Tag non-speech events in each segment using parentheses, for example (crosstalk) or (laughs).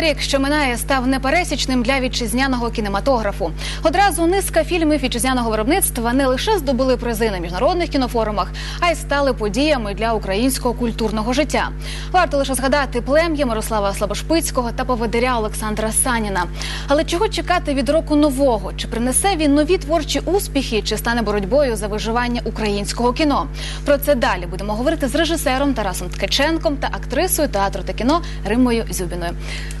Рік, що минає, став непересічним для вітчизняного кінематографу. Одразу низка фільмів вітчизняного виробництва не лише здобули призи на міжнародних кінофорумах, а й стали подіями для українського культурного життя. Варто лише згадати плем'я Мирослава Слабошпицького та поведиря Олександра Саніна. Але чого чекати від року нового? Чи принесе він нові творчі успіхи, чи стане боротьбою за виживання українського кіно? Про це далі будемо говорити з режисером Тарасом Ткаченком та актрисою театру та кіно Римою Зюбіною.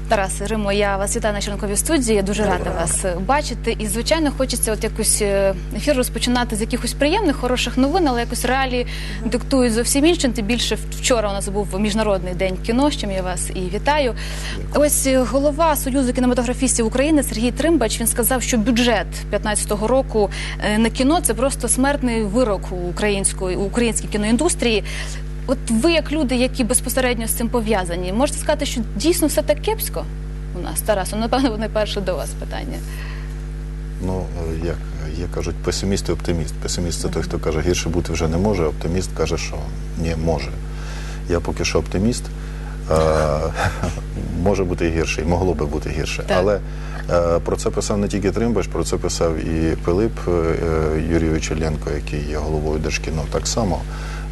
Тарас Римо, я вас вітаю на Черенковій студії. Я дуже рада вас бачити. І звичайно, хочеться от якось е, ефір розпочинати з якихось приємних, хороших новин, але якось реалії диктують зовсім інше. Тим більше вчора у нас був міжнародний день кіно. з чим я вас і вітаю. Ось голова Союзу кінематографістів України Сергій Тримбач. Він сказав, що бюджет 15-го року е, на кіно це просто смертний вирок української українській кіноіндустрії. От ви, як люди, які безпосередньо з цим пов'язані, можете сказати, що дійсно все так кепсько у нас, Тарасу? Напевно, вони перше до вас питання. Ну, як є кажуть, песиміст і оптиміст. Песиміст це той, хто каже, гірше бути вже не може, а оптиміст каже, що ні, може. Я поки що оптиміст. Е, (laughs) може бути і гірше, і могло би бути гірше. Так. Але е, про це писав не тільки Тримбач, про це писав і Пилип е, Юрійович Іллєнко, який є головою Держкіно, так само.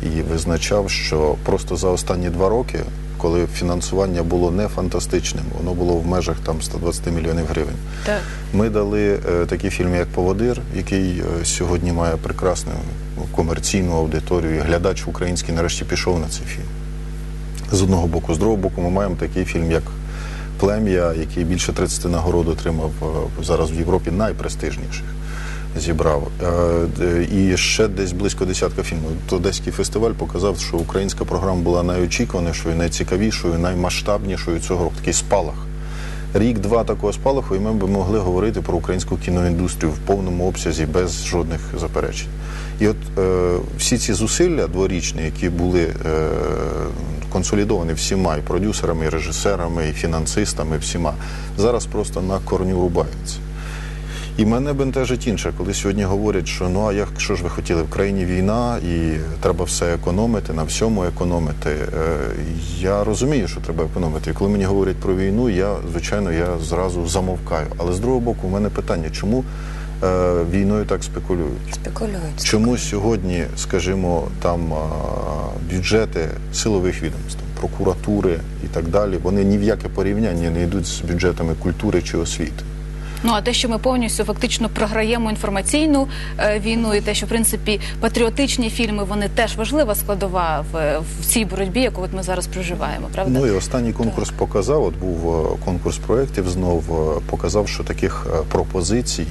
І визначав, що просто за останні два роки, коли фінансування було не фантастичним, воно було в межах там 120 мільйонів гривень. Так. Ми дали е, такі фільми, як Поводир, який е, сьогодні має прекрасну комерційну аудиторію. І глядач український нарешті пішов на цей фільм. З одного боку, з другого боку, ми маємо такий фільм, як Плем'я, який більше 30 нагород отримав е, зараз в Європі найпрестижніших. Зібрав Е, і ще десь близько десятка фільмів. Одеський фестиваль показав, що українська програма була найочікуванішою, найцікавішою, наймасштабнішою цього року. Такий спалах рік-два такого спалаху, і ми б могли говорити про українську кіноіндустрію в повному обсязі без жодних заперечень. І от е, всі ці зусилля дворічні, які були е, консолідовані всіма і продюсерами, і режисерами, і фінансистами, всіма, зараз просто на корню рубаються. І мене бентежить інше, коли сьогодні говорять, що ну а як що ж ви хотіли в країні війна і треба все економити, на всьому економити. Е, я розумію, що треба економити. І коли мені говорять про війну, я звичайно я зразу замовкаю. Але з другого боку, у мене питання, чому війною так спекулюють? Спекулюють. Чому сьогодні, скажімо, там бюджети силових відомств, прокуратури і так далі, вони ні в яке порівняння не йдуть з бюджетами культури чи освіти? Ну а те, що ми повністю фактично програємо інформаційну е, війну, і те, що в принципі патріотичні фільми вони теж важлива складова в, в цій боротьбі, яку от ми зараз проживаємо, правда? Ну і останній конкурс показав. От був е, конкурс проєктів знов е, показав, що таких е, пропозицій,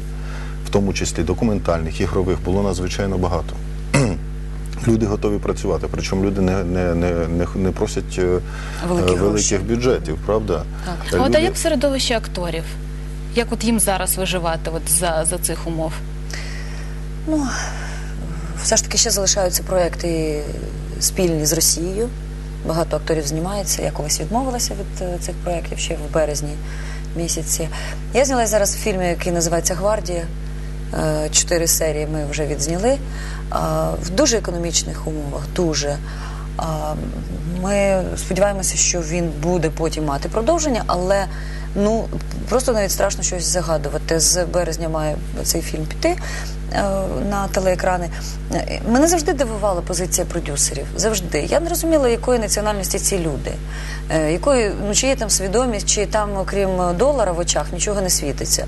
тому числі документальних, ігрових, було надзвичайно багато. (clears throat) Люди готові працювати, причому люди не, не, не, не, не просять е, е, гроші. великих бюджетів, правда? Так. А от а як середовище акторів? Як от їм зараз виживати от за, за цих умов? Ну, все ж таки ще залишаються проекти спільні з Росією. Багато акторів знімається. Я колись відмовилася від е, цих проєктів ще в березні місяці. Я знялася зараз в фільмі, який називається Гвардія. Е, Чотири серії ми вже відзняли. В дуже економічних умовах, дуже. Ми сподіваємося, що він буде потім мати продовження, але ну просто навіть страшно щось загадувати. З березня має цей фільм піти е, на телеекрани. Е, Мене завжди дивувала позиція продюсерів. Завжди. Я не розуміла, якої національності ці люди, Е, якої, ну, чи є там свідомість, чи там, окрім долара в очах, нічого не світиться.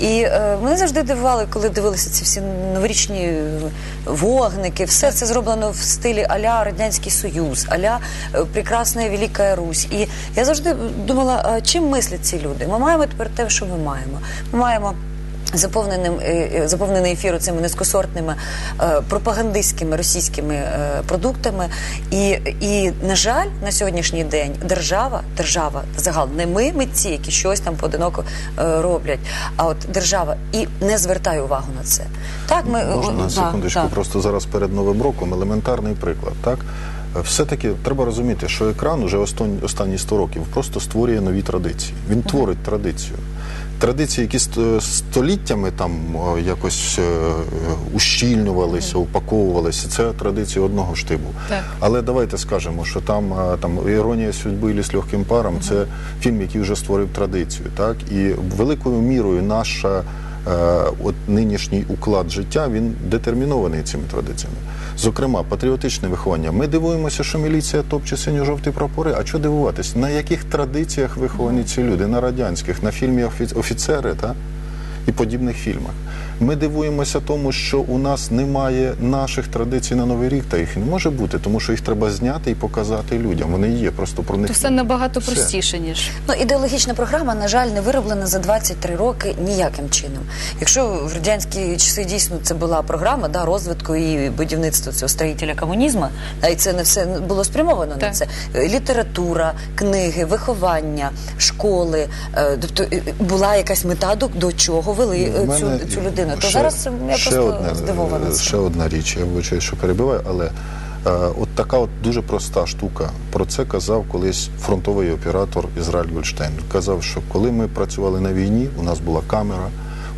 І е, мене завжди дивували, коли дивилися ці всі новорічні е, вогники. Все це зроблено в стилі аля Радянський Союз, аля е, Прекрасна Велика Русь. І я завжди думала, чим мислять ці люди? Ми маємо тепер те, що ми маємо. Ми маємо. Заповненим е, е, заповнений ефір цими низькосортними е, пропагандистськими російськими продуктами, і, і на жаль, на сьогоднішній день держава, держава загалом не ми, митці, які щось там поодиноко роблять, а от держава і не звертає увагу на це. Так, ми Можна о, секундочку, да. просто зараз перед Новим роком елементарний приклад. Так? Все-таки треба розуміти, що екран уже останні, останні 100 років просто створює нові традиції. Він творить традицію. Традиції, які століттями там якось е, ущільнювалися, упаковувалися, це традиції одного штибу. Так. Але давайте скажемо, що там, е, там іронія судьби і з легким паром це фільм, який вже створив традицію. Так? І великою мірою наша от нинішній уклад життя він детермінований цими традиціями. Зокрема, патріотичне виховання. Ми дивуємося, що міліція топче синьо-жовті прапори. А що дивуватись? На яких традиціях виховані ці люди? На радянських, на фільмі «Офі- офіцери та? і подібних фільмах. Ми дивуємося тому, що у нас немає наших традицій на Новий рік, та їх не може бути, тому що їх треба зняти і показати людям. Вони є, просто про них То все набагато Все. простіше, ніж Ну, ідеологічна програма, на жаль, не вироблена за 23 роки ніяким чином. Якщо в радянські часи дійсно це була програма да, розвитку і будівництва цього строїтеля комунізму, а і це не все було спрямовано на це. Література, книги, виховання, школи. е, Тобто е, була якась мета до, чого вели е, цю, мене цю людину. То ще- зараз я ще просто одне, здивована. е. Ще одна річ, я вибачаю, що перебиваю, але е, от така от дуже проста штука. Про це казав колись фронтовий оператор Ізраїль Гольштейн. Казав, що коли ми працювали на війні, у нас була камера,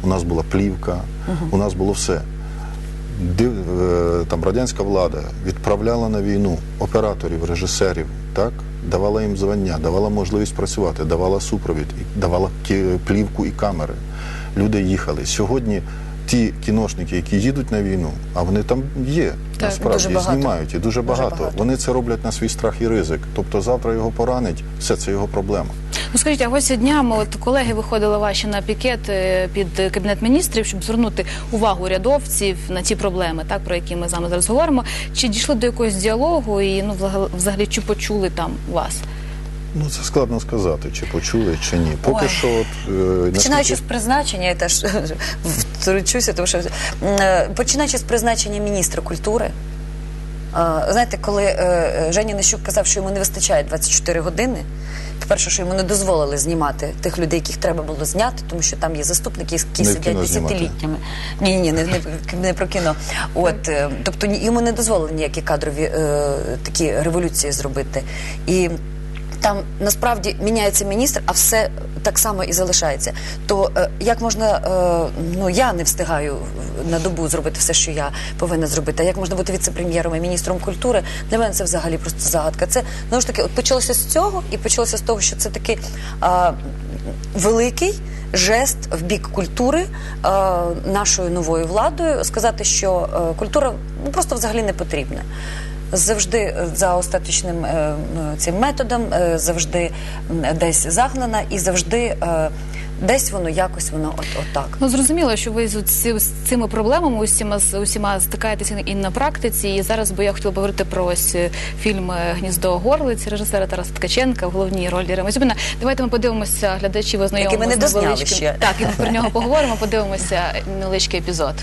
у нас була плівка, у нас було все. Див, е, там радянська влада відправляла на війну операторів, режисерів, так давала їм звання, давала можливість працювати, давала супровід, давала плівку і камери. Люди їхали. Сьогодні ті кіношники, які їдуть на війну, а вони там є, Так, насправді дуже знімають, і дуже Дуже багато. багато. Вони це роблять на свій страх і ризик. Тобто завтра його поранить, все це його проблема. Ну скажіть, а ось днями от колеги виходили ваші на пікет е, під кабінет міністрів, щоб звернути увагу урядовців на ті проблеми, так про які ми з вами зараз говоримо. Чи дійшли до якогось діалогу і ну взагалі чи почули там вас? Ну це складно сказати, чи почули, чи ні. Поки Ой. що, от, е, Починаючи наскільки- з призначення, я теж втручуся, тому що е, починаючи з призначення міністра культури. е, Знаєте, коли е, е, Женя Нещук казав, що йому не вистачає 24 години. По-перше, що йому не дозволили знімати тих людей, яких треба було зняти, тому що там є заступники, які Не в сидять кіно знімати. десятиліттями. Ні, ні, не, не, не про кіно. От, е, тобто ні- йому не дозволили ніякі кадрові е, такі революції зробити. І там насправді міняється міністр, а все так само і залишається. То е, як можна, е, ну я не встигаю на добу зробити все, що я повинна зробити. А як можна бути віце-прем'єром і міністром культури? Для мене це взагалі просто загадка. Це знову ж таки, от почалося з цього, і почалося з того, що це такий а, великий. Жест в бік культури е, нашою новою владою сказати, що е, культура ну просто взагалі не потрібна завжди е, за остаточним е, цим методом, е, завжди десь загнана і завжди десь воно якось воно от, отак. Ну зрозуміло, що ви з, з цими проблемами усіма з усіма стикаєтеся і на практиці. І зараз би я хотіла поговорити про ось фільм Гніздо горлиці режисера Тараса Ткаченка в головній ролі Рима Давайте ми подивимося ознайомимося Який ми не з невеличким. ще. Так, і ми про нього поговоримо. Подивимося невеличкий епізод.